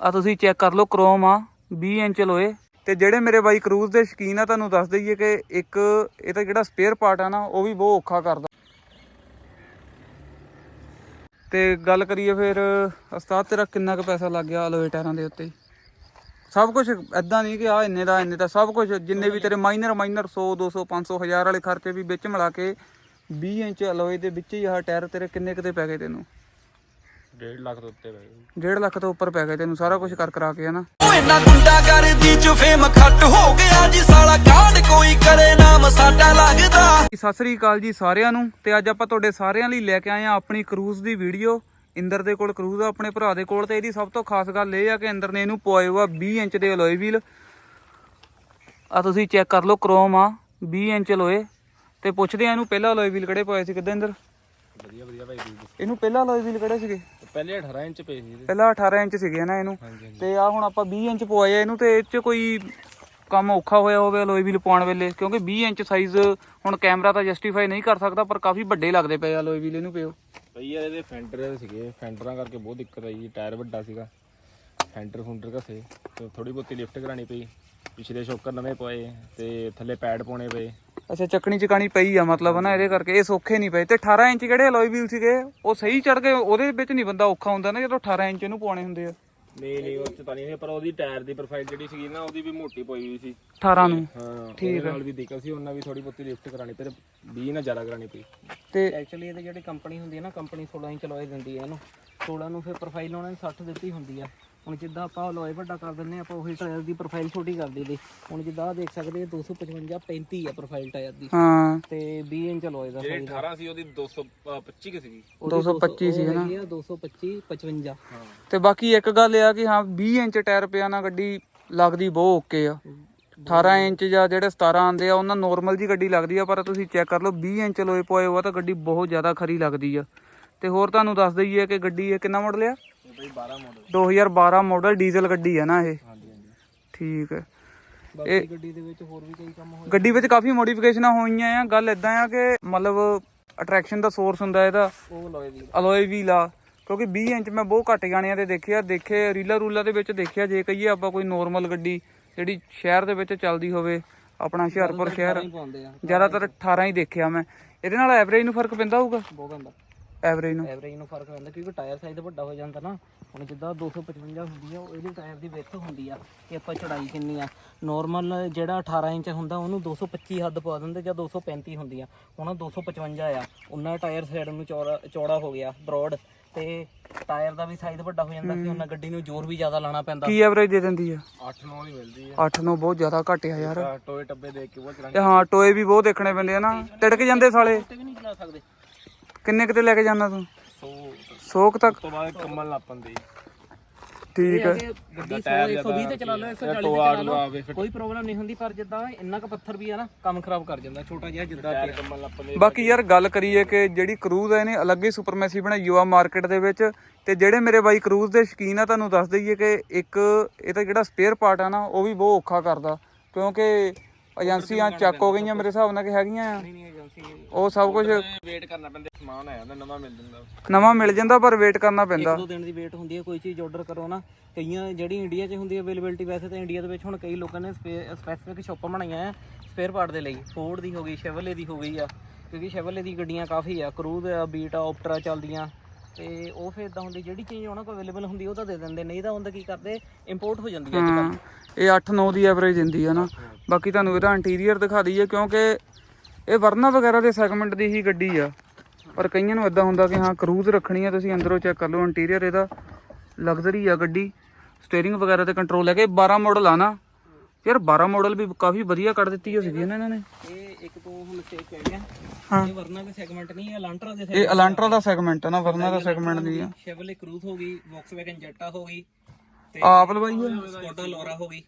ਆ ਤੁਸੀਂ ਚੈੱਕ ਕਰ ਲਓ ਕ੍ਰੋਮ ਆ 20 ਇੰਚ ਲੋਏ ਤੇ ਜਿਹੜੇ ਮੇਰੇ ਬਾਈ ਕਰੂਜ਼ ਦੇ ਸ਼ਕੀਨ ਆ, ਤੁਹਾਨੂੰ ਦੱਸ ਦਈਏ ਕਿ ਇੱਕ ਇਹ ਤਾਂ ਜਿਹੜਾ ਸਪੇਅਰ ਪਾਰਟ ਆ ਨਾ, ਉਹ ਵੀ ਬਹੁਤ ਔਖਾ ਕਰਦਾ। ਤੇ ਗੱਲ ਕਰੀਏ ਫਿਰ, ਉਸਤਾਦ ਤੇਰਾ ਕਿੰਨਾ ਕੁ ਪੈਸਾ ਲੱਗ ਗਿਆ ਅਲੋਏ ਟਾਇਰਾਂ ਦੇ ਉੱਤੇ? ਸਭ ਕੁਝ ਐਦਾਂ ਨਹੀਂ ਕਿ ਆ ਇੰਨੇ ਦਾ ਇੰਨੇ ਦਾ, ਸਭ ਕੁਝ ਜਿੰਨੇ ਵੀ ਤੇਰੇ ਮਾਈਨਰ ਮਾਈਨਰ 100 200 500 1000 ਵਾਲੇ ਖਰਚੇ ਵੀ ਵਿੱਚ ਮਿਲਾ ਕੇ 20 ਇੰਚ ਅਲੋਏ ਦੇ ਵਿੱਚ ਹੀ ਆਹ ਟਾਇਰ ਤੇਰੇ ਕਿੰਨੇ ਕਿਤੇ ਪੈ ਗਏ ਤੈਨੂੰ? 1.5 ਲੱਖ ਤੋਂ ਉੱਤੇ ਪੈ ਗਏ। 1.5 ਲੱਖ ਤੋਂ ਉੱਪਰ ਪੈ ਗਏ ਤੈਨੂੰ ਸਾਰਾ ਕੁਝ ਕਰ ਕਰਾ ਕੇ ਹਨਾ? ਓ ਇੰਨਾ ਗੁੰਡਾ ਕਰਦੀ ਚ ਫੇਮ ਖੱਟ ਹੋ ਗਿਆ ਜੀ ਸਾਲਾ ਕਾਂਡ ਕੋਈ ਕਰੇ ਨਾਮ ਸਾਡਾ ਲੱਗਦਾ। ਸਤਿ ਸ੍ਰੀ ਅਕਾਲ ਜੀ ਸਾਰਿਆਂ ਨੂੰ ਤੇ ਅੱਜ ਆਪਾਂ ਤੁਹਾਡੇ ਸਾਰਿਆਂ ਲਈ ਲੈ ਕੇ ਆਏ ਆ ਆਪਣੀ ਕਰੂਜ਼ ਦੀ ਵੀਡੀਓ ਇੰਦਰ ਦੇ ਕੋਲ ਕਰੂਜ਼ ਆ ਆਪਣੇ ਭਰਾ ਦੇ ਕੋਲ ਤੇ ਇਹਦੀ ਸਭ ਤੋਂ ਖਾਸ ਗੱਲ ਇਹ ਆ ਕਿ ਇੰਦਰ ਨੇ ਇਹਨੂੰ ਪਵਾਏ ਹੋਆ 20 ਇੰਚ ਦੇ ਅਲੋਏ ਵੀਲ ਆ ਤੁਸੀਂ ਚੈੱਕ ਕਰ ਲਓ ਕ੍ਰੋਮ ਆ 20 ਇੰਚ ਅਲੋਏ ਤੇ ਪੁੱਛਦੇ ਆ ਇਹਨੂੰ ਪਹਿਲਾ ਅਲੋਏ ਵੀਲ ਕਿਹੜੇ ਪਵਾਏ ਸੀ ਕਿੱਦਾਂ ਇੰਦਰ? ਵਧੀਆ ਵਧੀਆ ਭਾਈ ਜੀ ਇਹਨੂੰ ਪਹਿਲਾ ਅਲੋਏ ਵੀਲ ਕਿਹੜੇ ਸੀਗੇ? ਪਹਿਲੇ 18 ਇੰਚ ਪਏ ਸੀ ਇਹਦੇ। ਪਹਿਲਾ 18 ਇੰਚ ਸੀਗੇ ਨਾ ਇਹਨੂੰ। ਹਾਂਜੀ ਹਾਂਜੀ। ਤੇ ਆ ਹੁਣ ਆਪਾਂ 20 ਇੰਚ ਪਵਾਏ ਆ ਇਹਨੂੰ ਤੇ ਇਹ ਚ ਕੋਈ ਕੰਮ ਔਖਾ ਹੋਇਆ ਹੋਵੇ ਅਲੋਏ ਵੀਲ ਪਾਉਣ ਵੇਲੇ ਕਿਉਂਕਿ 20 ਇੰਚ ਸਾਈਜ਼ ਹੁਣ ਕੈਮਰਾ ਤਾਂ ਜਸਟੀਫਾਈ ਨਹੀਂ ਕਰ ਸਕਦਾ ਪਰ ਕਾਫੀ ਵੱਡੇ ਲੱਗਦੇ ਪਏ ਆ ਅਲੋਏ ਵੀਲ ਇਹਨੂੰ ਪਿਓ। ਭਾਈ ਯਾਰ ਇਹਦੇ ਫੈਂਡਰ ਸੀਗੇ ਫੈਂਡਰਾਂ ਕਰਕੇ ਬਹੁਤ ਦਿੱਕਤ ਆਈ ਟਾਇਰ ਵੱਡਾ ਸੀਗਾ। ਫੈਂਡਰ ਫੁੰਡਰ ਘਸੇ ਤੇ ਥੋੜੀ ਬਹੁਤੀ ਲਿਫਟ ਕਰਾਣੀ ਪਈ। ਪਿਛਲੇ ਸ਼ੋਕਰ ਨਵੇਂ ਪਏ ਤੇ ਥੱਲੇ ਪੈਡ ਪਾਉਣੇ ਪਏ। ਅੱਛਾ ਚੱਕਣੀ ਚਕਾਣੀ ਪਈ ਆ ਮਤਲਬ ਨਾ ਇਹਦੇ ਕਰਕੇ। ਇਹ ਸੌਖੇ ਨਹੀਂ ਪਏ ਤੇ 18 ਇੰਚ ਜਿਹੜੇ ਅਲੋਏ ਵੀਲ ਸੀਗੇ? ਉਹ ਸਹੀ ਚੜ ਗਏ ਉਹਦੇ ਵਿੱਚ ਨਹੀਂ ਬੰਦਾ ਔਖਾ ਹੁੰਦਾ ਨਾ ਜਦੋਂ 18 ਇੰਚ ਇਹਨੂੰ ਪਾਉਣੇ ਹੁੰਦੇ ਆ। ਨਹੀਂ ਨਹੀਂ ਉਹ ਚ ਤਾਂ ਨਹੀਂ ਪਰ ਉਹਦੀ ਟਾਇਰ ਦੀ ਪ੍ਰੋਫਾਈਲ ਜਿਹੜੀ ਸੀਗੀ ਨਾ ਉਹਦੀ ਵੀ ਮੋਟੀ ਪਈ ਹੋਈ ਸੀ। 18 ਨੂੰ? ਹਾਂ ਠੀਕ ਨਾਲ ਵੀ ਦਿੱਕਤ ਸੀ ਉਹਨਾਂ ਵੀ ਥੋੜੀ ਬਹੁਤੀ ਲਿਫਟ ਕਰਾਣੀ ਤੇ 20 ਨਾਲ ਜ਼ਿਆਦਾ ਕਰਾਣੀ ਪਈ। ਤੇ ਐਕਚੁਅਲੀ ਇਹਦੇ ਜਿਹੜੀ ਕੰਪਨੀ ਹੁੰਦੀ ਹੈ ਨਾ ਕੰਪਨੀ 16 ਇੰਚ ਲੋਏ ਦਿੰਦੀ ਹੈ ਇਹਨੂੰ। 16 ਨੂੰ ਫਿਰ ਪ੍ਰੋਫਾਈਲ ਉਹਨਾਂ ਨੇ 60 ਦਿੱਤੀ ਹੁੰਦੀ ਆ। ਹੁਣ ਜਿੱਦਾਂ ਆਪਾਂ ਲੋਏ ਵੱਡਾ ਕਰ ਦਿੰਨੇ ਆਪਾਂ ਉਹੀ ਟਾਇਰ ਦੀ ਪ੍ਰੋਫਾਈਲ ਛੋਟੀ ਕਰ ਦਈਦੀ। ਹੁਣ ਜਿੱਦਾਂ ਆਹ ਦੇਖ ਸਕਦੇ ਆ 255 35 ਆ ਪ੍ਰੋਫਾਈਲ ਟਾਇਰ ਦੀ। ਹਾਂ। ਤੇ 20 ਇੰਚ ਲੋਏ ਦਾ ਜਿਹੜੀ 18 ਸੀ ਉਹਦੀ 225 ਕਿ ਸੀਗੀ। 225 ਸੀ ਹਨਾ? ਹੈਗੀ ਆ 225 55 ਤੇ ਬਾਕੀ ਇੱਕ ਗੱਲ ਇਹ ਆ ਕਿ ਹਾਂ 20 ਇੰਚ ਟਾਇਰ ਪਿਆ ਨਾ ਗੱਡੀ ਲੱਗਦੀ ਬਹੁਤ ਓਕੇ ਆ। 18 ਇੰਚ ਜਾਂ ਜਿਹੜੇ 17 ਆਉਂਦੇ ਆ ਉਹਨਾਂ ਨਾਰਮਲ ਜੀ ਗੱਡੀ ਲੱਗਦੀ ਆ ਪਰ ਤੁਸੀਂ ਚੈੱਕ ਕਰ ਲਓ 20 ਇੰਚ ਲੋਏ ਪਏ ਹੋਆ ਤਾਂ ਗੱਡੀ ਬਹੁਤ ਜ਼ਿਆਦਾ ਖਰੀ ਲੱਗਦੀ ਆ। ਤੇ ਹੋਰ ਤੁਹਾਨੂੰ ਦੱਸ ਦਈਏ ਕਿ ਗੱਡੀ ਇਹ ਕਿੰਨਾ ਮਾਡਲ ਆ? ਇਹ ਭਾਈ 12 ਮਾਡਲ 2012 ਮਾਡਲ ਡੀਜ਼ਲ ਗੱਡੀ ਆ ਨਾ ਇਹ। ਹਾਂਜੀ ਹਾਂਜੀ। ਠੀਕ ਹੈ ਬਾਕੀ ਗੱਡੀ ਦੇ ਵਿੱਚ ਹੋਰ ਵੀ ਕਈ ਕੰਮ ਹੋਏ। ਗੱਡੀ ਵਿੱਚ ਕਾਫੀ ਮੋਡੀਫਿਕੇਸ਼ਨਾਂ ਹੋਈਆਂ ਆ। ਗੱਲ ਇਦਾਂ ਆ ਕਿ ਮਤਲਬ ਅਟਰੈਕਸ਼ਨ ਦਾ ਸੋਰਸ ਹੁੰਦਾ ਇਹਦਾ। ਅਲੋਏ ਵੀਲ ਆ। ਕਿਉਂਕਿ 20 ਇੰਚ ਮੈਂ ਬਹੁਤ ਘੱਟ ਜਾਣਿਆਂ ਤੇ ਦੇਖਿਆ। ਦੇਖੇ ਰੀਲਾ ਰੂਲਾ ਦੇ ਵਿੱਚ ਦੇਖਿਆ ਜੇ ਕਹੀਏ ਆਪਾਂ ਕੋਈ ਨੋਰਮਲ ਗੱਡੀ ਜਿਹੜੀ ਸ਼ਹਿਰ ਦੇ ਵਿੱਚ ਚੱਲਦੀ ਹੋਵੇ ਆਪਣਾ ਹੁਸ਼ਿਆਰਪੁਰ ਸ਼ਹਿਰ ਜ਼ਿਆਦਾਤਰ 18 ਹੀ ਦੇਖਿਆ ਮੈਂ। ਇਹਦੇ ਨਾਲ ਐਵਰੇਜ ਨੂੰ ਫ਼ਰਕ ਪੈਂਦਾ ਹੋਊਗਾ? ਬਹੁਤ ਪੈਂਦਾ। ਐਵਰੇਜ ਨੂੰ। ਐਵਰੇਜ ਨੂੰ ਫ਼ਰਕ ਪੈਂਦਾ ਕਿਉਂਕਿ ਟਾਇਰ ਸਾਈਜ਼ ਵੱਡਾ ਹੋ ਜਾਂਦਾ ਨਾ। ਹੁਣ ਜਿੱਦਾਂ 255 ਹੁੰਦੀ ਆ ਉਹ ਇਹਦੀ ਟਾਇਰ ਦੀ ਵਿੱਥ ਹੁੰਦੀ ਆ ਕਿ ਆਪਾਂ ਚੜਾਈ ਕਿੰਨੀ ਆ। ਨਾਰਮਲ ਜਿਹੜਾ 18 ਇੰਚ ਹੁੰਦਾ ਉਹਨੂੰ 225 ਹੱਦ ਪਾ ਦਿੰਦੇ ਜਾਂ 235 ਹੁੰਦੀ ਆ। ਹੁਣ ਉਹ 255 ਆ ਉਹਨਾਂ ਟਾਇਰ ਸਾਈਡ ਨੂੰ ਚੌੜਾ ਚੌੜਾ ਹੋ ਗਿਆ ਬ੍ਰੌਡ ਤੇ ਟਾਇਰ ਦਾ ਵੀ ਸਾਈਜ਼ ਵੱਡਾ ਹੋ ਜਾਂਦਾ ਸੀ ਉਹਨਾਂ ਗੱਡੀ ਨੂੰ ਜ਼ੋਰ ਵੀ ਜ਼ਿਆਦਾ ਲਾਣਾ ਪੈਂਦਾ। ਕੀ ਐਵਰੇਜ ਦੇ ਦਿੰਦੀ ਆ? 8 9 ਦੀ ਮਿਲਦੀ 8 ਨੂੰ ਬਹੁਤ ਜ਼ਿਆਦਾ ਘਟਿਆ ਯਾਰ। ਹੈ ਟੋਏ ਟੱਬੇ ਦੇਖ ਕੇ ਬਹੁਤ ਚਲਾਣੀ ਤੇ ਹਾਂ ਟੋਏ ਵੀ ਬਹੁਤ ਦੇਖਣੇ ਪੈਂਦੇ ਆ ਨਾ। ਤਿੜਕ ਜਾਂਦੇ ਸਾਲੇ। ਉੱਤੇ ਵੀ ਨਹੀਂ ਚਲਾ ਸਕਦੇ। ਕਿੰਨੇ ਕਿਤੇ ਲੈ ਕੇ ਜਾਣਾ ਤੂੰ? ਸੋ ਸੋਕ ਤੱਕ? ਤੋਂ ਬਾਅਦ ਕੰਮਲ ਲਾਪਨ ਦੀ। ਠੀਕ ਹੈ ਗੱਡੀ 100 120 ਤੇ ਚਲਾ ਲਓ 140 ਤੇ ਚਲਾ ਲਓ ਕੋਈ ਪ੍ਰੋਬਲਮ ਨਹੀਂ ਹੁੰਦੀ ਪਰ ਜਿੱਦਾਂ ਇੰਨਾ ਕੁ ਪੱਥਰ ਵੀ ਆ ਨਾ ਕੰਮ ਖਰਾਬ ਕਰ ਜਾਂਦਾ ਛੋਟਾ ਜਿਹਾ ਜਿੱਦਾਂ ਕੰਮਲ ਲਾਪਨ ਦੇ। ਬਾਕੀ ਯਾਰ ਗੱਲ ਕਰੀਏ ਕਿ ਜਿਹੜੀ ਕਰੂਜ਼ ਹੈ ਇਹਨੇ ਅਲੱਗ ਹੀ ਸੁਪਰਮੈਸੀ ਬਣਾਈ ਹੋਆ ਮਾਰਕੀਟ ਦੇ ਵਿੱਚ। ਤੇ ਜਿਹੜੇ ਮੇਰੇ ਬਾਈ ਕਰੂਜ਼ ਦੇ ਸ਼ਕੀਨ ਆ ਤੁਹਾਨੂੰ ਦੱਸ ਦਈਏ ਕਿ ਇੱਕ ਇਹਦਾ ਜਿਹੜਾ ਸਪੇਅਰ ਪਾਰਟ ਆ ਨਾ ਉਹ ਵੀ ਬਹੁਤ ਔਖਾ ਕਰਦਾ। ਕਿਉਂਕਿ ਏਜੰਸੀਆਂ ਚੱਕ ਹੋ ਗਈਆਂ ਮੇਰੇ ਹਿਸਾਬ ਨਾਲ ਕਿ ਹੈਗੀਆਂ ਆ। ਨਹੀਂ ਏਜੰਸੀ ਉਹ ਸਭ ਕੁਝ ਵੇਟ ਕਰਨਾ ਪੈਂਦਾ ਸਮਾਨ ਆਇਆ ਹੁੰਦਾ ਨਵਾਂ ਮਿਲ ਜਾਂਦਾ। ਨਵਾਂ ਮਿਲ ਜਾਂਦਾ ਪਰ ਵੇਟ ਕਰਨਾ ਪੈਂਦਾ। ਦੋ ਦਿਨ ਦੀ ਵੇਟ ਹੁੰਦੀ ਹੈ ਕੋਈ ਚੀਜ਼ ਆਰਡਰ ਕਰੋ ਨਾ। ਕਈਆਂ ਜਿਹੜੀ ਇੰਡੀਆ 'ਚ ਹੁੰਦੀ ਹੈ ਅਵੇਲੇਬਿਲਟੀ ਵੈਸੇ ਤਾਂ ਇੰਡੀਆ ਦੇ ਵਿੱਚ ਹੁਣ ਕਈ ਲੋਕਾਂ ਨੇ ਸਪੈਸੀਫਿਕ ਸ਼ਾਪਾਂ ਬਣਾਈਆਂ ਆ ਸਪੇਅਰ ਪਾਰਟ ਦੇ ਲਈ। ਫੋਰਡ ਦੀ ਹੋ ਗਈ ਸ਼ੈਵਲੇ ਦੀ ਹੋ ਗਈ ਆ। ਕਿਉਂਕਿ ਸ਼ੈਵਲੇ ਦੀ ਗੱਡੀਆਂ ਕਾਫੀ ਆ ਕਰੂਜ਼ ਆ ਬੀਟ ਆ ਆਪਟਰਾ ਚੱਲਦੀਆਂ। ਤੇ ਉਹ ਫਿਰ ਇਦਾਂ ਹੁੰਦੀ ਜਿਹੜੀ ਚੀਜ਼ ਉਹਨਾਂ ਕੋਲ ਅਵੇਲੇਬਲ ਹੁੰਦੀ ਉਹ ਤਾਂ ਦੇ ਦਿੰਦੇ ਨਹੀਂ ਤਾਂ ਹੁੰਦਾ ਕੀ ਕਰਦੇ ਇੰਪੋਰਟ ਹੋ ਜਾਂਦੀ ਹੈ ਅੱਜ ਹਾਂ ਇਹ 8-9 ਦੀ ਐਵਰੇਜ ਦਿੰਦੀ ਆ ਨਾ। ਬਾਕੀ ਤੁਹਾਨੂੰ ਇਹਦਾ ਇੰਟੀਰੀਅਰ ਦਿਖਾ ਦਈਏ ਕਿਉਂਕਿ ਇਹ ਵਰਨਾ ਵਗੈਰਾ ਦੇ ਸੈਗਮੈਂਟ ਦੀ ਹੀ ਗੱਡੀ ਆ। ਪਰ ਕਈਆਂ ਨੂੰ ਇਦਾਂ ਹੁੰਦਾ ਕਿ ਹਾਂ ਕਰੂਜ਼ ਰੱਖਣੀ ਆ ਤੁਸੀਂ ਅੰਦਰੋਂ ਚੈੱਕ ਕਰ ਲਓ ਇੰਟੀਰੀਅਰ ਇਹਦਾ। ਲਗਜ਼ਰੀ ਆ ਗੱਡੀ। ਸਟੀਅਰਿੰਗ ਵਗੈਰਾ ਤੇ ਕੰਟਰੋਲ ਹੈਗੇ। 12 ਮਾਡਲ ਆ ਨਾ। ਯਾਰ 12 ਮਾਡਲ ਵੀ ਕਾਫੀ ਵਧੀਆ ਕੱਢ ਦਿੱਤੀ ਹੋ ਸੀਗੀ ਇਹਨਾਂ ਨੇ। ਇਹ ਇੱਕ ਤੋਂ ਹੁਣ ਮਿਸਟੇਕ ਕਹਿ ਗਿਆ ਹਾਂ। ਇਹ ਵਰਨਾ ਦੇ ਸੈਗਮੈਂਟ ਨਹੀਂ ਹੈ ਲਾਂਟਰਾ ਦੇ ਇਹ ਅਲਾਂਟਰਾ ਦਾ ਸੈਗਮੈਂਟ ਆ ਨਾ ਵਰਨਾ ਦਾ ਸੈਗਮੈਂਟ ਦੀ ਆ। ਸ਼ੈਵਲੇ ਕਰੂਜ਼ ਹੋ ਗਈ ਵੌਕਸਵੈਗਨ ਜੈਟਾ ਹੋ ਗਈ। ਤੇ ਆਪ ਲਵਾਈ ਆ। ਸਕੋਡਾ ਲੋਰਾ ਹੋ ਗਈ।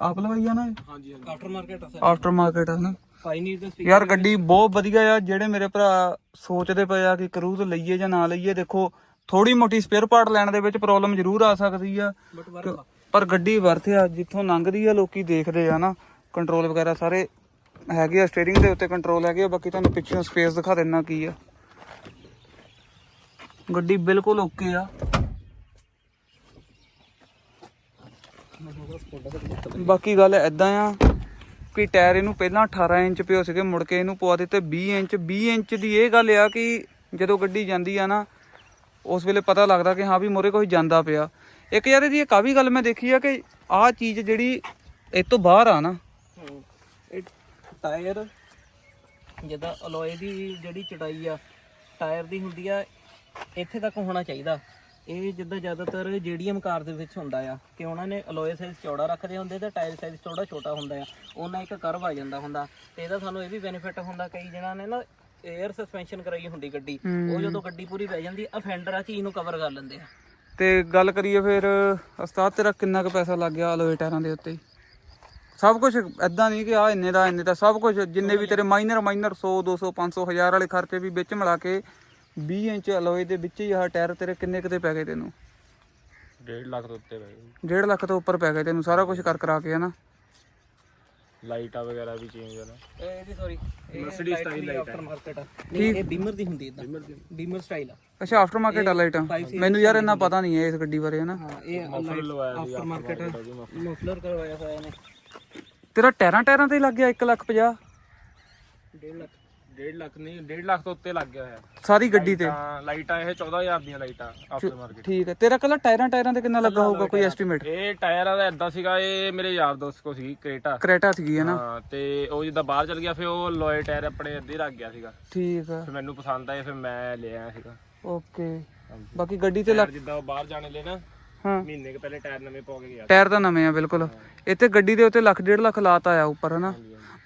ਆਪ ਲਵਾਈ ਆ ਨਾ ਹਾਂਜੀ ਹਾਂਜੀ। ਆਫਟਰ ਮਾਰਕੀਟ ਆ ਸਰ। ਆਫਟਰ ਮਾਰਕੀਟ ਆ ਨਾ। ਪਾਈਨੀਅਰ ਦੇ speaker ਯਾਰ ਗੱਡੀ ਬਹੁਤ ਵਧੀਆ ਆ ਜਿਹੜੇ ਮੇਰੇ ਭਰਾ ਸੋਚਦੇ ਪਏ ਆ ਕਿ ਕਰੂਜ਼ ਲਈਏ ਜਾਂ ਨਾ ਲਈਏ ਦੇਖੋ ਥੋੜੀ ਮੋਟੀ ਸਪੇਅਰ ਪਾਰਟ ਲੈਣ ਦੇ ਵਿੱਚ ਪ੍ਰੋਬਲਮ ਜ਼ਰੂਰ ਆ ਸਕਦੀ ਆ। ਬਟ ਵਰਕ ਪਰ ਗੱਡੀ ਵਰਥ ਆ ਜਿੱਥੋਂ ਲੰਘਦੀ ਆ ਲੋਕੀ ਦੇਖਦੇ ਆ ਨਾ। ਕੰਟਰੋਲ ਵਗੈਰਾ ਸਾਰੇ ਹੈਗੇ ਆ ਸਟੀਅਰਿੰਗ ਦੇ ਉੱਤੇ ਕੰਟਰੋਲ ਹੈਗੇ ਆ ਬਾਕੀ ਤੁਹਾਨੂੰ ਪਿੱਛੋਂ ਸਪੇਸ ਦਿਖਾ ਦਿੰਨਾ ਕੀ ਆ। ਗੱਡੀ ਬਿਲਕੁਲ ਓਕੇ ਆ। ਬਾਕੀ ਗੱਲ ਐਦਾਂ ਆ ਕਿ ਟਾਇਰ ਇਹਨੂੰ ਪਹਿਲਾਂ 18 ਇੰਚ ਪਿਓ ਸੀਗੇ, ਮੁੜ ਕੇ ਇਹਨੂੰ ਪਵਾ ਦਿੱਤੇ 20 ਇੰਚ। 20 ਇੰਚ ਦੀ ਇਹ ਗੱਲ ਆ ਕਿ ਜਦੋਂ ਗੱਡੀ ਜਾਂਦੀ ਆ ਨਾ, ਉਸ ਵੇਲੇ ਪਤਾ ਲੱਗਦਾ ਕਿ ਹਾਂ ਵੀ ਮੋਰੇ ਕੋਈ ਜਾਂਦਾ ਪਿਆ। ਇੱਕ ਯਾਰ ਇਹਦੀ ਇੱਕ ਆ ਵੀ ਗੱਲ ਮੈਂ ਦੇਖੀ ਆ ਕਿ ਆਹ ਚੀਜ਼ ਜਿਹੜੀ ਇਹ ਤੋਂ ਬਾਹਰ ਆ ਨਾ, ਇਹ ਟਾਇਰ ਜਿੱਦਾਂ ਅਲੋਏ ਦੀ ਜਿਹੜੀ ਚਟਾਈ ਆ, ਟਾਇਰ ਦੀ ਹੁੰਦੀ ਆ, ਇੱਥੇ ਤੱਕ ਹੋਣਾ ਚਾਹੀਦਾ। ਇਹ ਜਿੱਦਾਂ ਜ਼ਿਆਦਾਤਰ ਜੀਡੀਐਮ ਕਾਰ ਦੇ ਵਿੱਚ ਹੁੰਦਾ ਆ ਕਿ ਉਹਨਾਂ ਨੇ ਅਲੋਏ ਸਾਈਜ਼ ਚੌੜਾ ਰੱਖਦੇ ਹੁੰਦੇ ਤੇ ਟਾਇਰ ਸਾਈਜ਼ ਥੋੜਾ ਛੋਟਾ ਹੁੰਦਾ ਆ ਉਹਨਾਂ ਇੱਕ ਕਰਵ ਆ ਜਾਂਦਾ ਹੁੰਦਾ ਤੇ ਇਹਦਾ ਸਾਨੂੰ ਇਹ ਵੀ ਬੈਨੀਫਿਟ ਹੁੰਦਾ ਕਈ ਜਣਾਂ ਨੇ ਨਾ 에ਅਰ ਸਸਪੈਂਸ਼ਨ ਕਰਾਈ ਹੁੰਦੀ ਗੱਡੀ ਉਹ ਜਦੋਂ ਗੱਡੀ ਪੂਰੀ ਬਹਿ ਜਾਂਦੀ ਆ ਫੈਂਡਰ ਆ ਚੀਜ਼ ਨੂੰ ਕਵਰ ਕਰ ਲੈਂਦੇ ਆ। ਤੇ ਗੱਲ ਕਰੀਏ ਫਿਰ ਉਸਤਾਦ ਤੇਰਾ ਕਿੰਨਾ ਕੁ ਪੈਸਾ ਲੱਗ ਗਿਆ ਅਲੋਏ ਟਾਇਰਾਂ ਦੇ ਉੱਤੇ? ਸਭ ਕੁਝ ਐਦਾਂ ਨਹੀਂ ਕਿ ਆ ਇੰਨੇ ਦਾ ਇੰਨੇ ਦਾ ਸਭ ਕੁਝ ਜਿੰਨੇ ਵੀ ਤੇਰੇ ਮਾਈਨਰ ਮਾਈਨਰ 100 200 500 1000 ਵਾਲੇ ਖਰਚੇ ਵੀ ਵਿੱਚ ਮਿਲਾ ਕੇ 20 ਇੰਚ ਅਲੋਏ ਦੇ ਵਿੱਚ ਹੀ ਆਹ ਟਾਇਰ ਤੇਰੇ ਕਿੰਨੇ ਕਿਤੇ ਪੈ ਗਏ ਤੈਨੂੰ? 1.5 ਲੱਖ ਤੋਂ ਉੱਤੇ ਪੈ ਗਏ। 1.5 ਲੱਖ ਤੋਂ ਉੱਪਰ ਪੈ ਗਏ ਤੈਨੂੰ ਸਾਰਾ ਕੁਝ ਕਰ ਕਰਾ ਕੇ ਹਨਾ? ਲਾਈਟਾਂ ਵਗੈਰਾ ਵੀ ਚੇਂਜ ਹੋਣਾ ਇਹ ਇਹਦੀ sorry Mercedes style light after market ਆ। ਇਹ ਬੀਮਰ ਦੀ ਹੁੰਦੀ ਇਦਾਂ ਬੀਮਰ ਸਟਾਈਲ ਆ। ਅੱਛਾ ਆਫਟਰ ਮਾਰਕੀਟ ਆ ਲਾਈਟਾਂ ਮੈਨੂੰ ਯਾਰ ਇੰਨਾ ਪਤਾ ਨਹੀਂ ਹੈ ਇਸ ਗੱਡੀ ਬਾਰੇ ਹਨਾ। ਹਾਂ ਇਹ ਆਫਟਰ ਮਾਰਕੀਟ ਮਫਲਰ ਕਰਵਾਇਆ ਹੋਇਆ ਨੇ ਤੇਰਾ ਟਾਇਰਾਂ ਟਾਇਰਾਂ ਤੇ ਲੱਗ ਗਿਆ 1 ਲੱਖ 50 1.5 ਲੱਖ। 1.5 ਲੱਖ ਨਹੀਂ 1.5 ਲੱਖ ਤੋਂ ਉੱਤੇ ਲੱਗ ਗਿਆ ਹੋਇਆ। ਸਾਰੀ ਗੱਡੀ ਤੇ? ਤਾਂ ਲਾਈਟਾਂ ਇਹ 14000 ਦੀਆਂ ਲਾਈਟਾਂ ਆਫਟਰ ਮਾਰਕੀਟ ਠੀਕ ਹੈ ਤੇਰਾ ਕੱਲਾ ਟਾਇਰਾਂ ਟਾਇਰਾਂ ਤੇ ਕਿੰਨਾ ਲੱਗਾ ਹੋਊਗਾ ਕੋਈ ਐਸਟੀਮੇਟ ਇਹ ਟਾਇਰਾਂ ਦਾ ਐਦਾਂ ਸੀਗਾ ਇਹ ਮੇਰੇ ਯਾਰ ਦੋਸਤ ਕੋ ਸੀ ਕ੍ਰੇਟਾ। ਕਰੇਟਾ ਸੀਗੀ ਹਨਾ ਹਾਂ ਤੇ ਉਹ ਜਿੱਦਾਂ ਬਾਹਰ ਚਲ ਗਿਆ ਫਿਰ ਉਹ ਲੋਏ ਟਾਇਰ ਆਪਣੇ ਅੱਧੇ ਰੱਖ ਗਿਆ ਸੀਗਾ। ਠੀਕ ਆ। ਫਿਰ ਮੈਨੂੰ ਪਸੰਦ ਆਏ ਫਿਰ ਮੈਂ ਲੈ ਆਇਆ ਸੀਗਾ। ਓਕੇ। ਬਾਕੀ ਗੱਡੀ ਤੇ ਲੱਗ ਟਾਇਰ ਜਿੱਦਾਂ ਉਹ ਬਾਹਰ ਜਾਣੇ ਲੈ ਨਾ ਹਾਂ। ਮਹੀਨੇ ਕੁ ਪਹਿਲੇ ਟਾਇਰ ਨਵੇਂ ਪਾ ਕੇ ਗਿਆ। ਟਾਇਰ ਤਾਂ ਨਵੇਂ ਆ ਬਿਲਕੁਲ। ਇੱਥੇ ਗੱਡੀ ਦੇ ਉੱਤੇ ਲੱਖ ਡੇਢ ਲੱਖ ਲਾਤਾ ਆ ਉੱਪਰ ਹਨਾ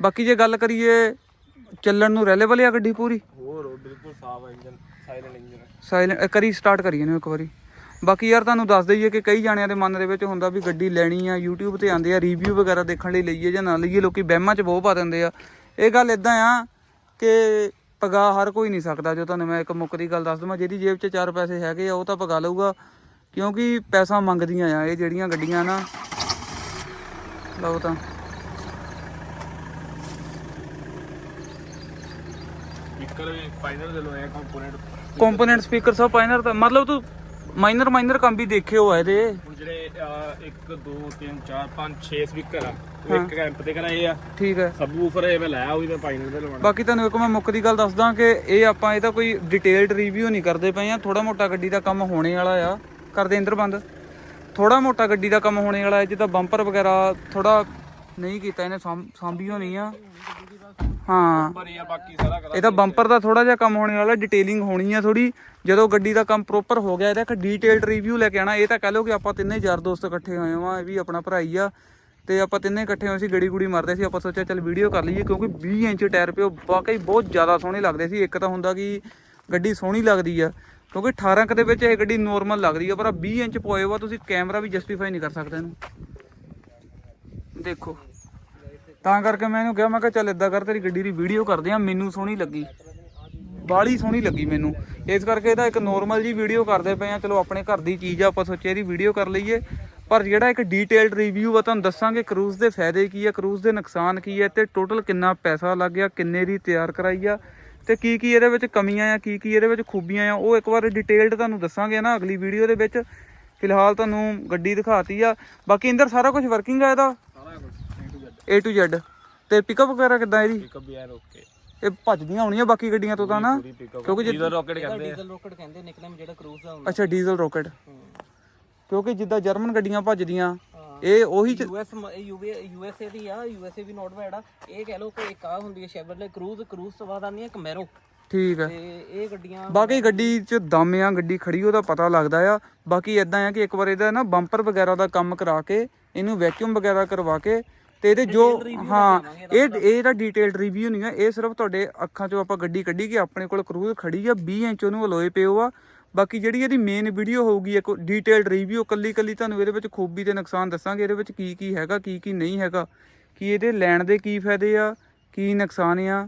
ਬਾਕੀ ਜੇ ਗੱਲ ਕਰੀਏ ਚੱਲਣ ਨੂੰ ਰੈਲੇਬਲ ਆ ਗੱਡੀ ਪੂਰੀ? ਹੋਰ ਬਿਲਕੁਲ ਸਾਫ਼ ਇੰਜਨ ਸਾਇਲੈਂਟ ਇੰਜਨ ਸਾਇਲੈਂਟ ਕਰੀ ਸਟਾਰਟ ਕਰੀਏ ਨੂੰ ਇੱਕ ਵਾਰੀ। ਬਾਕੀ ਯਾਰ ਤੁਹਾਨੂੰ ਦੱਸ ਦਈਏ ਕਿ ਕਈ ਜਾਣਿਆਂ ਦੇ ਮਨ ਦੇ ਵਿੱਚ ਹੁੰਦਾ ਵੀ ਗੱਡੀ ਲੈਣੀ ਆ YouTube ਤੇ ਆਉਂਦੇ ਆ ਰਿਵਿਊ ਵਗੈਰਾ ਦੇਖਣ ਲਈ ਲਈਏ ਜਾਂ ਨਾ ਲਈਏ ਲੋਕੀ ਵਹਿਮਾਂ 'ਚ ਬਹੁਤ ਪਾ ਦਿੰਦੇ ਆ। ਇਹ ਗੱਲ ਇਦਾਂ ਆ ਕਿ ਪਗਾ ਹਰ ਕੋਈ ਨਹੀਂ ਸਕਦਾ। ਜੋ ਤੁਹਾਨੂੰ ਮੈਂ ਇੱਕ ਮੁੱਕ ਦੀ ਗੱਲ ਦੱਸ ਦਵਾਂ ਜਿਹਦੀ ਜੇਬ 'ਚ ਚਾਰ ਪੈਸੇ ਹੈਗੇ ਆ ਉਹ ਤਾਂ ਪਗਾ ਲਊਗਾ। ਕਿਉਂਕਿ ਪੈਸਾ ਮੰਗਦੀਆਂ ਆ ਇਹ ਜਿਹੜੀਆਂ ਗੱਡੀਆਂ ਨਾ। ਲਓ ਤਾਂ। ਸਪੀਕਰ ਵੀ ਫਾਈਨਲ ਦੇ ਲੋਏ ਕੰਪੋਨੈਂਟ ਕੰਪੋਨੈਂਟ ਸਪੀਕਰ ਸਭ ਮਾਈਨਰ ਤਾਂ ਮਤਲਬ ਤੂੰ ਮਾਈਨਰ ਮਾਈਨਰ ਕੰਮ ਵੀ ਦੇਖੇ ਹੋ ਆ ਇਹਦੇ। ਹੁਣ ਜਿਹੜੇ 1 2 3 4 5 6 ਸਪੀਕਰ ਆ ਉਹ ਇੱਕ ਕੈਂਪ ਤੇ ਕਰਾਏ ਆ। ਠੀਕ ਹੈ। ਸਬ ਵੂਫਰ ਇਹ ਮੈਂ ਲਾਇਆ ਵੀ ਮੈਂ ਫਾਈਨਲ ਤੇ ਲਵਾਉਣਾ। ਬਾਕੀ ਤੁਹਾਨੂੰ ਇੱਕ ਮੈਂ ਮੁੱਕ ਦੀ ਗੱਲ ਦੱਸਦਾ ਕਿ ਇਹ ਆਪਾਂ ਇਹਦਾ ਕੋਈ ਡਿਟੇਲਡ ਰਿਵਿਊ ਨਹੀਂ ਕਰਦੇ ਪਏ ਆ। ਥੋੜਾ ਮੋਟਾ ਗੱਡੀ ਦਾ ਕੰਮ ਹੋਣੇ ਵਾਲਾ ਆ। ਕਰਦੇ ਇੰਦਰ ਬੰਦ। ਥੋੜਾ ਮੋਟਾ ਗੱਡੀ ਦਾ ਕੰਮ ਹੋਣੇ ਵਾਲਾ ਹੈ ਜਿੱਦਾਂ ਬੰਪਰ ਵਗੈਰਾ ਥੋੜਾ ਨਹੀਂ ਕੀਤਾ ਇਹਨੇ ਸਾਂਭੀ ਹੋਣੀ ਆ। ਹਾਂ। ਇਹ ਆ ਬਾਕੀ ਸਾਰਾ ਕਰਾ ਇਹਦਾ ਬੰਪਰ ਦਾ ਥੋੜਾ ਜਿਹਾ ਕੰਮ ਹੋਣੇ ਵਾਲਾ ਡਿਟੇਲਿੰਗ ਹੋਣੀ ਆ ਥੋੜੀ ਜਦੋਂ ਗੱਡੀ ਦਾ ਕੰਮ ਪ੍ਰੋਪਰ ਹੋ ਗਿਆ ਇਹਦਾ ਇੱਕ ਡੀਟੇਲਡ ਰਿਵਿਊ ਲੈ ਕੇ ਆਣਾ ਇਹ ਤਾਂ ਕਹ ਲਓ ਕਿ ਆਪਾਂ ਤਿੰਨੇ ਯਾਰ ਦੋਸਤ ਇਕੱਠੇ ਹੋਏ ਆ ਇਹ ਵੀ ਆਪਣਾ ਭਰਾ ਹੀ ਆ। ਤੇ ਆਪਾਂ ਤਿੰਨੇ ਇਕੱਠੇ ਹੋਏ ਸੀ ਗੜੀ ਗੁੜੀ ਮਾਰਦੇ ਸੀ। ਆਪਾਂ ਸੋਚਿਆ ਚੱਲ ਵੀਡੀਓ ਕਰ ਲਈਏ ਕਿਉਂਕਿ 20 ਇੰਚ ਟਾਇਰ ਪਿਓ ਵਾਕਈ ਬਹੁਤ ਜ਼ਿਆਦਾ ਸੋਹਣੇ ਲੱਗਦੇ ਸੀ। ਇੱਕ ਤਾਂ ਹੁੰਦਾ ਕਿ ਗੱਡੀ ਸੋਹਣੀ ਲੱਗਦੀ ਆ ਕਿਉਂਕਿ 18 ਕ ਦੇ ਵਿੱਚ ਇਹ ਗੱਡੀ ਨੋਰਮਲ ਲੱਗਦੀ ਆ ਪਰ 20 ਇੰਚ ਪੋਏ ਵਾ ਤੁਸੀਂ ਕੈਮਰਾ ਵੀ ਜਸਟੀਫਾਈ ਨਹੀਂ ਕਰ ਸਕਦੇ ਇਹਨੂੰ। ਦੇਖੋ। ਤਾਂ ਕਰਕੇ ਮੈਂ ਇਹਨੂੰ ਕਿਹਾ, ਮੈਂ ਕਿਹਾ ਚੱਲ ਇਦਾਂ ਕਰ, ਤੇਰੀ ਗੱਡੀ ਦੀ ਵੀਡੀਓ ਕਰਦੇ ਆ, ਮੈਨੂੰ ਸੋਹਣੀ ਲੱਗੀ। ਬਾਲੀ ਸੋਹਣੀ ਲੱਗੀ ਮੈਨੂੰ। ਇਸ ਕਰਕੇ ਇਹਦਾ ਇੱਕ ਨੋਰਮਲ ਜੀ ਵੀਡੀਓ ਕਰਦੇ ਪਏ ਆ। ਚਲੋ, ਆਪਣੇ ਘਰ ਦੀ ਚੀਜ਼ ਆ, ਆਪਾਂ ਸੋਚਿਆ ਇਹਦੀ ਵੀਡੀਓ ਕਰ ਲਈਏ। ਪਰ ਜਿਹੜਾ ਇੱਕ ਡੀਟੇਲਡ ਰਿਵਿਊ ਆ, ਤੁਹਾਨੂੰ ਦੱਸਾਂਗੇ ਕਰੂਜ਼ ਦੇ ਫਾਇਦੇ ਕੀ ਆ ਕਰੂਜ਼ ਦੇ ਨੁਕਸਾਨ ਕੀ ਆ, ਤੇ ਟੋਟਲ ਕਿੰਨਾ ਪੈਸਾ ਲੱਗ ਗਿਆ, ਕਿੰਨੇ ਦੀ ਤਿਆਰ ਕਰਾਈ ਆ, ਤੇ ਕੀ ਕੀ ਇਹਦੇ ਵਿੱਚ ਕਮੀਆਂ ਆ, ਕੀ ਕੀ ਇਹਦੇ ਵਿੱਚ ਖੂਬੀਆਂ ਆ, ਉਹ ਇੱਕ ਵਾਰ ਡਿਟੇਲਡ ਤੁਹਾਨੂੰ ਦੱਸਾਂਗੇ ਨਾ ਅਗਲੀ ਵੀਡੀਓ ਦੇ ਵਿੱਚ। ਫਿਲਹਾਲ ਤੁਹਾਨੂੰ ਗੱਡੀ ਦਿਖਾਤੀ ਆ। ਬਾਕੀ ਇੰਦਰ, ਸਾਰਾ ਕੁਝ ਵਰਕਿੰਗ ਆ ਇਹਦਾ? A to Z ਤੇ ਪਿਕਅਪ ਵਗੈਰਾ ਕਿੱਦਾਂ ਇਹਦੀ? ਪਿਕਅਪ ਵੀ ਐਨ ਓਕੇ ਇਹ ਭੱਜਦੀਆਂ ਹੋਣੀਆਂ ਬਾਕੀ ਗੱਡੀਆਂ ਤੋਂ ਤਾਂ ਨਾ? ਕਿਉਂਕਿ ਜੇ- ਡੀਜ਼ਲ ਰਾਕਟ ਕਹਿੰਦੇ ਆ। ਡੀਜ਼ਲ ਰੋਕਟ ਕਹਿੰਦੇ ਨਿਕਨੇਮ ਜਿਹੜਾ ਕਰੂਜ਼ ਦਾ ਹੁੰਦਾ ਅੱਛਾ ਡੀਜ਼ਲ ਰੋਕਟ ਕਿਉਂਕਿ ਜਿੱਦਾਂ ਜਰਮਨ ਗੱਡੀਆਂ ਭੱਜਦੀਆਂ। ਇਹ ਉਹੀ ਚ- ਯੂਐਸ ਯੂਐਸਏ ਦੀ ਆ ਯੂਐਸਏ ਵੀ ਨੋਟ ਬੈਡ ਆ। ਇਹ ਕਹਿ ਲਓ ਕਿ ਇੱਕ ਆ ਹੁੰਦੀ ਹੈ ਸ਼ੈਵਰਲੇ ਕਰੂਜ਼ ਕਰੂਜ਼ ਤੋਂ ਬਾਅਦ ਆਉਂਦੀ ਹੈ ਕਮੈਰੋ ਠੀਕ ਹੈ ਤੇ ਇਹ ਗੱਡੀਆਂ ਬਾਕੀ ਗੱਡੀ ਚ ਦਮ ਆ ਗੱਡੀ ਖੜੀ ਉਹਦਾ ਪਤਾ ਲੱਗਦਾ ਆ। ਬਾਕੀ ਇਦਾਂ ਆ ਕਿ ਇੱਕ ਵਾਰ ਇਹਦਾ ਨਾ ਬੰਪਰ ਵਗੈਰਾ ਦਾ ਕੰਮ ਕਰਾ ਕੇ ਇਹਨੂੰ ਵੈਕਿਊਮ ਵਗੈਰਾ ਕਰਵਾ ਕੇ ਤੇ ਇਹਦੇ ਜੋ ਹਾਂ ਇਹ ਇਹਦਾ ਡੀਟੇਲਡ ਰਿਵਿਊ ਨਹੀਂ ਆ ਇਹ ਸਿਰਫ ਤੁਹਾਡੇ ਅੱਖਾਂ ਚੋਂ ਆਪਾਂ ਗੱਡੀ ਕੱਢੀ ਕਿ ਆਪਣੇ ਕੋਲ ਕਰੂਜ਼ ਖੜੀ ਆ 20 ਇੰਚ ਉਹਨੂੰ ਅਲੋਏ ਪਿਓ ਆ। ਬਾਕੀ ਜਿਹੜੀ ਇਹਦੀ ਮੇਨ ਵੀਡੀਓ ਹੋਊਗੀ ਇੱਕ ਡੀਟੇਲਡ ਰਿਵਿਊ ਕੱਲੀ ਕੱਲੀ ਤੁਹਾਨੂੰ ਇਹਦੇ ਵਿੱਚ ਖੂਬੀ ਤੇ ਨੁਕਸਾਨ ਦੱਸਾਂਗੇ ਇਹਦੇ ਵਿੱਚ ਕੀ ਕੀ ਹੈਗਾ ਕੀ ਕੀ ਨਹੀਂ ਹੈਗਾ ਕੀ ਇਹਦੇ ਲੈਣ ਦੇ ਕੀ ਫਾਇਦੇ ਆ ਕੀ ਨੁਕਸਾਨ ਆ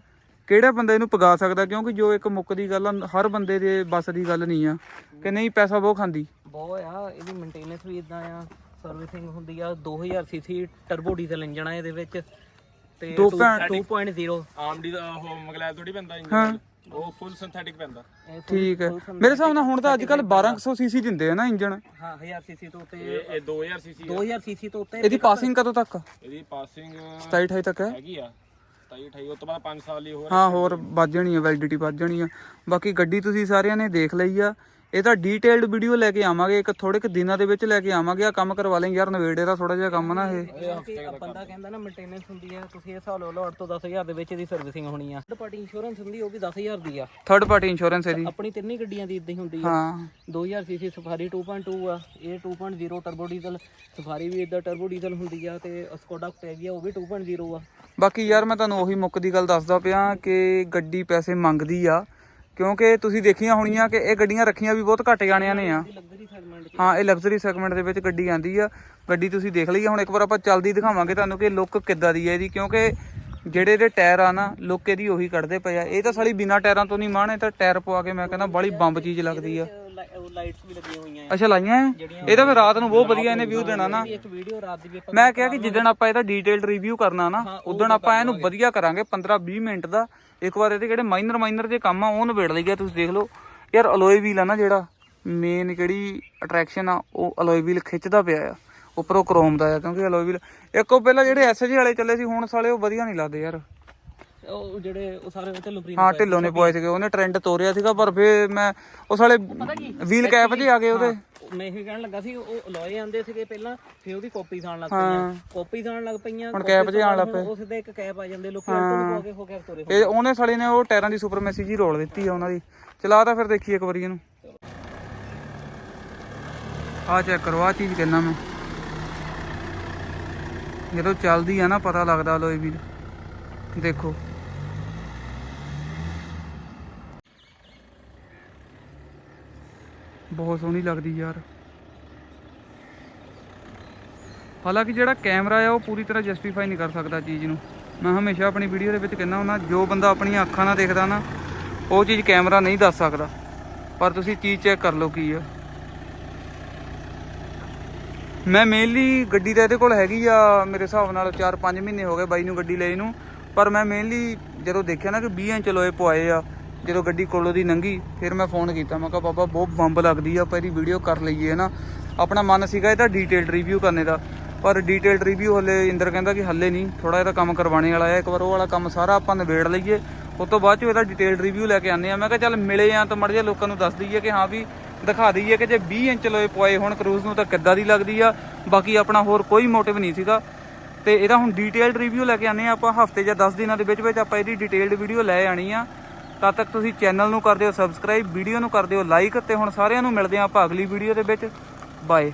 ਕਿਹੜਾ ਬੰਦਾ ਇਹਨੂੰ ਪਗਾ ਸਕਦਾ ਕਿਉਂਕਿ ਜੋ ਇੱਕ ਮੁੱਕ ਦੀ ਗੱਲ ਆ ਹਰ ਬੰਦੇ ਦੇ ਬਸ ਦੀ ਗੱਲ ਨਹੀਂ ਆ ਕਿ ਨਹੀਂ ਪੈਸਾ ਬਹੁਤ ਖਾਂਦੀ। ਬਹੁਤ ਆ ਇਹਦੀ ਮੇਨਟੇਨੈਂਸ ਵੀ ਇਦਾਂ ਆ। ਸਰਵਿਸਿੰਗ ਹੁੰਦੀ ਆ 2000 ਸੀਸੀ ਟਰਬੋ ਡੀਜ਼ਲ ਇੰਜਨ ਆ ਇਹਦੇ ਵਿੱਚ। ਤੇ ਦੋ 2.0 ਆਮ ਦੀ ਦਾ ਉਹ ਮਗਲੈਲ ਥੋੜੀ ਪੈਂਦਾ ਇੰਜਨ ਹਾਂ। ਉਹ ਫੁੱਲ ਸਿੰਥੈਟਿਕ ਪੈਂਦਾ। ਇਹ full- ਠੀਕ ਹੈ। full sun- ਮੇਰੇ ਹਿਸਾਬ ਨਾਲ ਹੁਣ ਤਾਂ ਅੱਜ ਕੱਲ 1200 ਸੀਸੀ ਦਿੰਦੇ ਆ ਨਾ ਇੰਜਨ ਹਾਂ 1000 ਸੀਸੀ ਤੋਂ ਉੱਤੇ ਇਹ ਇਹ 2000 ਸੀਸੀ 2000 ਸੀਸੀ ਤੋਂ ਉੱਤੇ ਇਹਦੀ ਪਾਸਿੰਗ ਕਦੋਂ ਤੱਕ? ਆ? ਇਹਦੀ ਪਾਸਿੰਗ 27 28 ਤੱਕ ਹੈ। ਹੈਗੀ ਆ। 27 28 ਉਸ ਤੋਂ ਬਾਅਦ 5 ਸਾਲ ਲਈ ਹੋਰ ਹਾਂ ਹੋਰ ਵੱਧ ਜਾਣੀ ਆ ਵੈਲਿਡਿਟੀ ਵੱਧ ਜਾਣੀ ਆ। ਬਾਕੀ ਗੱਡੀ ਤੁਸੀਂ ਸਾਰਿਆਂ ਨੇ ਦੇਖ ਲਈ ਆ। ਇਹ ਤਾਂ ਡੀਟੇਲਡ ਵੀਡੀਓ ਲੈ ਕੇ ਆਵਾਂਗੇ ਇੱਕ ਥੋੜੇ ਕੁ ਦਿਨਾਂ ਦੇ ਵਿੱਚ ਲੈ ਕੇ ਆਵਾਂਗੇ ਆ ਕੰਮ ਕਰਵਾ ਲੈਂਗੇ ਯਾਰ ਨਵੇੜੇ ਦਾ ਥੋੜਾ ਜਿਹਾ ਕੰਮ ਨਾ ਇਹ। ਆ ਬੰਦਾ ਕਹਿੰਦਾ ਨਾ ਮੇਨਟੇਨੈਂਸ ਹੁੰਦੀ ਹੈ ਤੁਸੀਂ ਇਹ ਹਿਸਾਬ ਲਾ ਲਓ 8 ਤੋਂ 10000 ਦੇ ਵਿੱਚ ਇਹਦੀ ਸਰਵਿਸਿੰਗ ਹੋਣੀ ਆ। ਥਰਡ ਪਾਰਟੀ ਇੰਸ਼ੋਰੈਂਸ ਹੁੰਦੀ ਉਹ ਵੀ 10000 ਦੀ ਆ। ਥਰਡ ਪਾਰਟੀ ਇੰਸ਼ੋਰੈਂਸ ਇਹਦੀ ਆਪਣੀ ਤਿੰਨੀ ਗੱਡੀਆਂ ਦੀ ਇਦਾਂ ਹੀ ਹੁੰਦੀ ਆ। ਹਾਂ। 2000 ਸੀਸੀ ਸਫਾਰੀ 2.2 ਆ ਇਹ 2.0 ਟਰਬੋ ਡੀਜ਼ਲ ਸਫਾਰੀ ਵੀ ਇਦਾਂ ਟਰਬੋ ਡੀਜ਼ਲ ਹੁੰਦੀ ਆ ਤੇ ਸਕੋਡਾ octavia ਉਹ ਵੀ 2.0 ਆ। ਬਾਕੀ ਯਾਰ ਮੈਂ ਤੁਹਾਨੂੰ ਉਹੀ ਮੁੱਕ ਦੀ ਗੱਲ ਦੱਸਦਾ ਪਿਆ ਕਿ ਗੱਡੀ ਪੈਸੇ ਮੰਗਦੀ ਆ ਕਿਉਂਕਿ ਤੁਸੀਂ ਦੇਖੀਆਂ ਹੋਣੀਆਂ ਕਿ ਇਹ ਗੱਡੀਆਂ ਰੱਖੀਆਂ ਵੀ ਬਹੁਤ ਘੱਟ ਜਾਣਿਆਂ ਨੇ ਆ। ਹਾਂ ਇਹ ਲਗਜ਼ਰੀ ਸੈਗਮੈਂਟ ਦੇ ਵਿੱਚ ਗੱਡੀ ਆਂਦੀ ਆ। ਗੱਡੀ ਤੁਸੀਂ ਦੇਖ ਲਈ ਹੁਣ ਇੱਕ ਵਾਰ ਆਪਾਂ ਚੱਲਦੀ ਦਿਖਾਵਾਂਗੇ ਤੁਹਾਨੂੰ ਕਿ ਲੁੱਕ ਕਿੱਦਾਂ ਦੀ ਹੈ ਇਹਦੀ ਕਿਉਂਕਿ ਜਿਹੜੇ ਇਹਦੇ ਟਾਇਰ ਆ ਨਾ ਲੁੱਕ ਇਹਦੀ ਉਹੀ ਕੱਢਦੇ ਪਏ ਆ। ਇਹ ਤਾਂ ਸਾਲੀ ਬਿਨਾ ਟਾਇਰਾਂ ਤੋਂ ਨਹੀਂ ਮਾਣੇ ਤਾਂ ਟਾਇਰ ਪਵਾ ਕੇ ਮੈਂ ਕਹਿੰਦਾ ਬੜੀ ਬੰਬ ਚੀਜ਼ ਲੱਗਦੀ ਆ। ਲਾਈਟਸ ਵੀ ਲੱਗੀਆਂ ਹੋਈਆਂ ਅੱਛਾ ਲਾਈਆਂ ਐ? ਇਹ ਤਾਂ ਫਿਰ ਰਾਤ ਨੂੰ ਬਹੁਤ ਵਧੀਆ ਇਹਨੇ ਵਿਊ ਦੇਣਾ ਨਾ। ਇੱਕ ਵੀਡੀਓ ਰਾਤ ਦੀ ਵੀ ਆਪਾਂ ਮੈਂ ਕਿਹਾ ਕਿ ਜਿੱਦਣ ਆਪਾਂ ਇਹਦਾ ਡੀਟੇਲਡ ਰਿਵਿਊ ਕਰਨਾ ਨਾ ਉਦੋਂ ਆਪਾਂ ਇਹਨੂੰ ਵਧੀਆ ਕਰਾਂਗੇ 15-20 ਮਿੰਟ ਦਾ। ਇੱਕ ਵਾਰ ਇਹਦੇ ਜਿਹੜੇ ਮਾਈਨਰ ਮਾਈਨਰ ਜੇ ਕੰਮ ਆ ਉਹ ਨਿਬੇੜ ਲਈਏ ਤੁਸੀਂ ਦੇਖ ਲਓ। ਯਾਰ ਅਲੋਏ ਵੀਲ ਆ ਨਾ ਜਿਹੜਾ ਮੇਨ ਜਿਹੜੀ ਅਟਰੈਕਸ਼ਨ ਆ ਉਹ ਅਲੋਏ ਵੀਲ ਖਿੱਚਦਾ ਪਿਆ ਆ। ਉੱਪਰੋਂ ਕ੍ਰੋਮ ਦਾ ਆ ਕਿਉਂਕਿ ਅਲੋਏ ਵੀਲ ਇੱਕ ਪਹਿਲਾਂ ਜਿਹੜੇ ਐਸਜੀ ਵਾਲੇ ਚੱਲੇ ਸੀ ਹੁਣ ਸਾਲੇ ਉਹ ਵਧੀਆ ਨਹੀਂ ਲੱਗਦੇ ਯਾਰ। ਉਹ ਜਿਹੜੇ ਉਹ ਸਾਰੇ ਤੇ ਲੁਬਰੀ ਹਾਂ ਢਿੱਲੋਂ ਨੇ ਪਵਾਏ ਸੀਗੇ ਉਹਨੇ ਟ੍ਰੈਂਡ ਤੋਰਿਆ ਸੀਗਾ ਪਰ ਫੇਰ ਮੈਂ ਉਹ ਸਾਲੇ ਵੀਲ ਕੈਪ ਜੇ ਆ ਗਏ ਉਹਦੇ। ਮੈਂ ਇਹ ਕਹਿਣ ਲੱਗਾ ਸੀ ਉਹ ਅਲੋਏ ਆਂਦੇ ਸੀਗੇ ਪਹਿਲਾਂ ਫਿਰ ਉਹਦੀ ਕਾਪੀ ਖਾਣ ਲੱਗ ਪਈਆਂ। ਕਾਪੀ ਖਾਣ ਲੱਗ ਪਈਆਂ ਹੁਣ ਕੈਪ ਜੇ ਆਣ ਲੱਗ ਪਏ। ਉਸ ਦੇ ਇੱਕ ਕੈਪ ਆ ਜਾਂਦੇ ਲੋਕੀ ਨੂੰ ਪਾ ਕੇ ਹੋ ਕੇ ਤੁਰੇ ਇਹ ਉਹਨੇ ਸਾਲੇ ਨੇ ਉਹ ਟਾਇਰਾਂ ਦੀ ਸੁਪਰਮੈਸੀ ਜੀ ਰੋਲ ਦਿੱਤੀ ਆ ਉਹਨਾਂ ਦੀ। ਚਲਾ ਤਾਂ ਫਿਰ ਦੇਖੀਏ ਇੱਕ ਵਾਰੀ ਇਹਨੂੰ। ਆ ਚੈੱਕ ਕਰੋ ਆ ਚੀਜ਼ ਕਹਿੰਦਾ ਮੈਂ ਜਦੋਂ ਚੱਲਦੀ ਆ ਨਾ, ਪਤਾ ਲੱਗਦਾ ਲੋਏ ਵੀਰ। ਦੇਖੋ। ਬਹੁਤ ਸੋਹਣੀ ਲੱਗਦੀ ਯਾਰ। ਹਾਲਾਂਕਿ ਜਿਹੜਾ ਕੈਮਰਾ ਆ, ਉਹ ਪੂਰੀ ਤਰ੍ਹਾਂ ਜਸਟੀਫਾਈ ਨਹੀਂ ਕਰ ਸਕਦਾ ਚੀਜ਼ ਨੂੰ। ਮੈਂ ਹਮੇਸ਼ਾ ਆਪਣੀ ਵੀਡੀਓ ਦੇ ਵਿੱਚ ਕਹਿੰਦਾ ਹੁੰਦਾ ਜੋ ਬੰਦਾ ਆਪਣੀਆਂ ਅੱਖਾਂ ਨਾਲ ਦੇਖਦਾ ਨਾ, ਉਹ ਚੀਜ਼ ਕੈਮਰਾ ਨਹੀਂ ਦੱਸ ਸਕਦਾ। ਪਰ ਤੁਸੀਂ ਚੀਜ਼ ਚੈੱਕ ਕਰ ਲਓ ਕੀ ਆ। ਮੈਂ ਮੇਨਲੀ ਗੱਡੀ ਤਾਂ ਇਹਦੇ ਕੋਲ ਹੈਗੀ ਆ, ਮੇਰੇ ਹਿਸਾਬ ਨਾਲ 4-5 ਮਹੀਨੇ ਹੋ ਗਏ ਬਾਈ ਨੂੰ ਗੱਡੀ ਲਈ ਨੂੰ। ਪਰ ਮੈਂ ਮੇਨਲੀ ਜਦੋਂ ਦੇਖਿਆ ਨਾ ਕਿ 20 ਇੰਚ ਲੋਏ ਪਵਾਏ ਆ, ਜਦੋਂ ਗੱਡੀ ਕੋਲੋਂ ਦੀ ਲੰਘੀ ਫਿਰ ਮੈਂ ਫੋਨ ਕੀਤਾ। ਮੈਂ ਕਿਹਾ, ਪਾਪਾ, ਬਹੁਤ ਬੰਬ ਲੱਗਦੀ ਆ, ਆਪਾਂ ਇਹਦੀ ਵੀਡੀਓ ਕਰ ਲਈਏ ਨਾ? ਆਪਣਾ ਮਨ ਸੀਗਾ ਇਹਦਾ ਡੀਟੇਲਡ ਰਿਵਿਊ ਕਰਨੇ ਦਾ। ਪਰ ਡੀਟੇਲਡ ਰਿਵਿਊ ਹਲੇ ਇੰਦਰ ਕਹਿੰਦਾ ਕਿ ਹੱਲੇ ਨਹੀਂ ਥੋੜਾ ਇਹਦਾ ਕੰਮ ਕਰਵਾਉਣੇ ਵਾਲਾ ਹੈ ਇੱਕ ਵਾਰ ਉਹ ਵਾਲਾ ਕੰਮ ਸਾਰਾ ਆਪਾਂ ਨਿਬੇੜ ਲਈਏ। ਉਸ ਤੋਂ ਬਾਅਦ ਚ ਇਹਦਾ ਡੀਟੇਲਡ ਰਿਵਿਊ ਲੈ ਕੇ ਆਨੇ ਆ। ਮੈਂ ਕਿਹਾ, ਚੱਲ ਮਿਲੇ ਆ ਤਾਂ ਮੜ ਜਾ ਲੋਕਾਂ ਨੂੰ ਦੱਸ ਦਈਏ ਕਿ ਹਾਂ ਵੀ ਦਿਖਾ ਦਈਏ ਕਿ ਜੇ 20 ਇੰਚ ਲੋਏ ਪਵਾਏ ਹੁਣ ਕਰੂਜ਼ ਨੂੰ ਤਾਂ ਕਿੱਦਾਂ ਦੀ ਲੱਗਦੀ ਆ? ਬਾਕੀ ਆਪਣਾ ਹੋਰ ਕੋਈ ਮੋਟਿਵ ਨਹੀਂ ਸੀਗਾ। ਤੇ ਇਹਦਾ ਹੁਣ ਡੀਟੇਲਡ ਰਿਵਿਊ ਲੈ ਕੇ ਆਨੇ ਆ ਆਪਾਂ, ਹਫ਼ਤੇ ਜਾਂ 10 ਦਿਨਾਂ ਦੇ ਵਿੱਚ ਵਿੱਚ ਆਪਾਂ ਇਹਦੀ ਡੀਟੇਲਡ ਵੀਡੀਓ ਲੈ ਆਣੀ ਆ। ਤਦ ਤੱਕ ਤੁਸੀਂ ਚੈਨਲ ਨੂੰ ਕਰ ਦਿਓ ਸਬਸਕ੍ਰਾਈਬ ਵੀਡੀਓ ਨੂੰ ਕਰ ਦਿਓ ਲਾਈਕ ਤੇ ਹੁਣ ਸਾਰਿਆਂ ਨੂੰ ਮਿਲਦੇ ਆ ਆਪਾਂ ਅਗਲੀ ਵੀਡੀਓ ਦੇ ਵਿੱਚ। ਬਾਏ